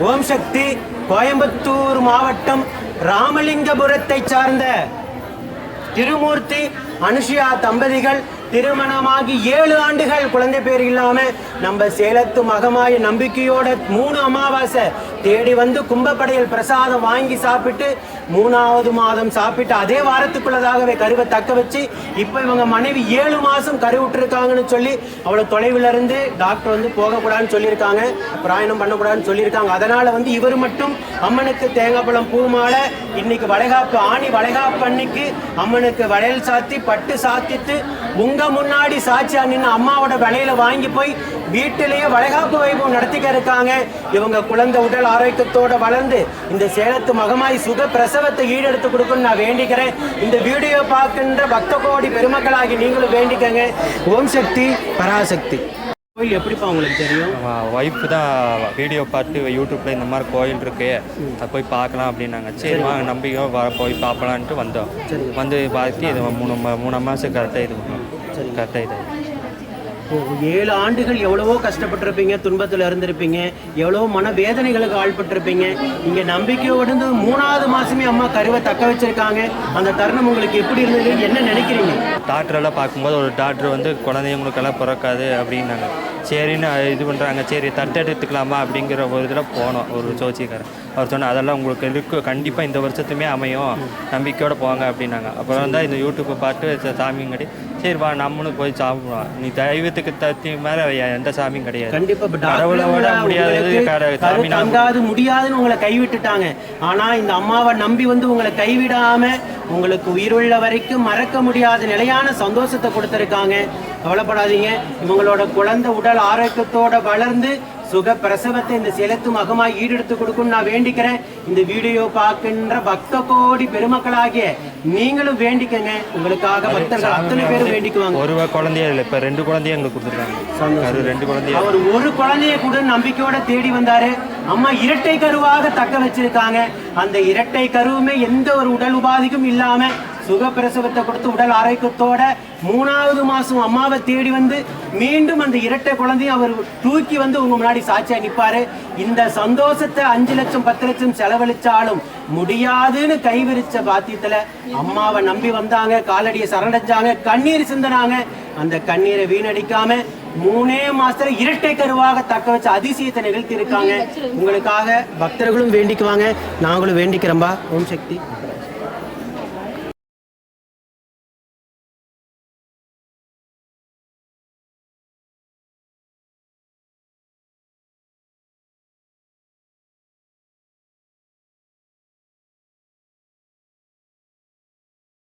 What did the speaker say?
ஓம் சக்தி கோயம்புத்தூர் மாவட்டம் ராமலிங்கபுரத்தை சார்ந்த திருமூர்த்தி அனுஷியா தம்பதிகள் திருமணமாகி ஏழு ஆண்டுகள் குழந்தை பேர் இல்லாம நம்ம சேலத்து மகமாய நம்பிக்கையோட மூணு அமாவாசை தேடி வந்து கும்பப்படையில் பிரசாதம் வாங்கி சாப்பிட்டு மூணாவது மாதம் சாப்பிட்டு அதே வாரத்துக்குள்ளதாகவே கருவை தக்க வச்சு இப்போ இவங்க மனைவி ஏழு மாதம் கருவுற்றிருக்காங்கன்னு சொல்லி அவ்வளோ தொலைவில் இருந்து டாக்டர் வந்து போகக்கூடாதுன்னு சொல்லியிருக்காங்க பிராயணம் பண்ணக்கூடாதுன்னு சொல்லியிருக்காங்க. அதனால் வந்து இவர் மட்டும் அம்மனுக்கு தேங்காய் பழம் பூ மாலை இன்னைக்கு வளைகாப்பு ஆணி வளைகாப்பு அன்னைக்கு அம்மனுக்கு வளையல் சாத்தி பட்டு சாத்திட்டு உங்கள் முன்னாடி சாட்சியா நின்று அம்மாவோட விலையில வாங்கி போய் வீட்டிலேயே வளைகாப்பு வைபவம் நடத்திக்க இருக்காங்க. இவங்க குழந்தை உடல் ஆரோக்கியத்தோட வளர்ந்து இந்த சேலத்து மகமாய் சுக பிரசவத்தை ஈடெடுத்து கொடுக்கணும்னு நான் வேண்டிக்கிறேன். இந்த வீடியோ பார்க்கின்ற பக்த கோடி பெருமக்களாகி நீங்களும் வேண்டிக்கங்க. ஓம் சக்தி பராசக்தி. கோயில் எப்படிப்பா உங்களுக்கு தெரியும்? ஒய்ஃப் தான் வீடியோ பார்த்து யூடியூப்ல இந்த மாதிரி கோயில் இருக்கு. அது போய் பார்க்கலாம் அப்படின்னாங்க. சரி வாங்க நம்பிக்கை வா போய் பார்க்கலான்ட்டு வந்தோம். வந்து பார்த்து இது மூணு மூணு மாதம் கரெக்டாக இது கரெக்டாக இது. ஏழு ஆண்டுகள் எவ்வளவோ கஷ்டப்பட்டிருப்பீங்க துன்பத்தில் இருந்திருப்பீங்க எவ்வளவோ மன வேதனைகளுக்கு ஆள்பட்டிருப்பீங்க. இங்கே நம்பிக்கையோடு மூணாவது மாதமே அம்மா கருவை தக்க வச்சிருக்காங்க. அந்த தருணம் உங்களுக்கு எப்படி இருந்தது? என்ன நினைக்கிறீங்க? டாக்டரெல்லாம் பார்க்கும்போது ஒரு டாக்டர் வந்து குழந்தைங்களுக்கெல்லாம் பிறக்காது அப்படின்னாங்க. சரின்னு இது பண்ணுறாங்க சரி தட்டெடுத்துக்கலாமா அப்படிங்கிற ஒரு இதில் போனோம். ஒரு ஜோசியக்காரர். அவர் சொன்னால் அதெல்லாம் உங்களுக்கு இருக்கு. கண்டிப்பாக இந்த வருஷத்துமே அமையும். நம்பிக்கையோடு போங்க அப்படின்னாங்க. அப்புறம் தான் இந்த யூடியூப்பை பார்த்து சாமிங்கடி சரி வா நம்மளும் போய் சாப்பிடுவோம் நீ தெய்வத்துக்கு தத்தி மேலே எந்த சாமியும் கிடையாது. கண்டிப்பா கடவுளை விட தான் தங்காது முடியாதுன்னு உங்களை கைவிட்டுட்டாங்க. ஆனா இந்த அம்மாவை நம்பி வந்து உங்களை கைவிடாம உங்களுக்கு உயிருள்ள வரைக்கும் மறக்க முடியாத நிலையான சந்தோஷத்தை கொடுத்துருக்காங்க. கவலைப்படாதீங்க. இவங்களோட குழந்தை உடல் ஆரோக்கியத்தோட வளர்ந்து சுக பிரசவத்தை இந்த சேலத்து மகமாய் ஈடெடுத்து கொடுக்கும்னு நான் வேண்டிக்கிறேன். இந்த வீடியோ பார்க்கின்ற பக்த கோடி பெருமக்களாகிய நீங்களும் வேண்டிக்கங்க. உங்களுக்காக பக்தர்கள் அத்தனை பேரும் வேண்டிக்குவாங்க. ஒரு குழந்தைய இல்லை இப்போ ரெண்டு குழந்தைய எங்களுக்கு கொடுத்துருக்காங்க. ரெண்டு குழந்தைய? அவர் ஒரு குழந்தைய கூட நம்பிக்கையோட தேடி வந்தாரு. அம்மா இரட்டை கருவாக தக்க வச்சிருக்காங்க. அந்த இரட்டை கருவுமே எந்த ஒரு உடல் உபாதிக்கும் இல்லாம சுகப்பிரசவத்தை கொடுத்து உடல் ஆரோக்கியத்தோட மூணாவது மாசம் அம்மாவை தேடி வந்து மீண்டும் அந்த இரட்டை குழந்தையும் அவர் தூக்கி வந்து உங்க முன்னாடி சாட்சியா நிப்பாரு. இந்த சந்தோஷத்தை அஞ்சு லட்சம் பத்து லட்சம் செலவழிச்சாலும் முடியாதுன்னு கைவிரிச்ச பாத்தியத்துல அம்மாவை நம்பி வந்தாங்க காலடியை சரணடைஞ்சாங்க கண்ணீர் சிந்தினாங்க. அந்த கண்ணீரை வீணடிக்காம மூணே மாசத்துல இரட்டை கருவாக தக்க வச்ச அதிசயத்தை நிகழ்த்தி இருக்காங்க உங்களுக்காக பக்தர்களும் வேண்டிக்குவாங்க. நாங்களும் வேண்டிக்கிறோம்பா. ஓம் சக்தி.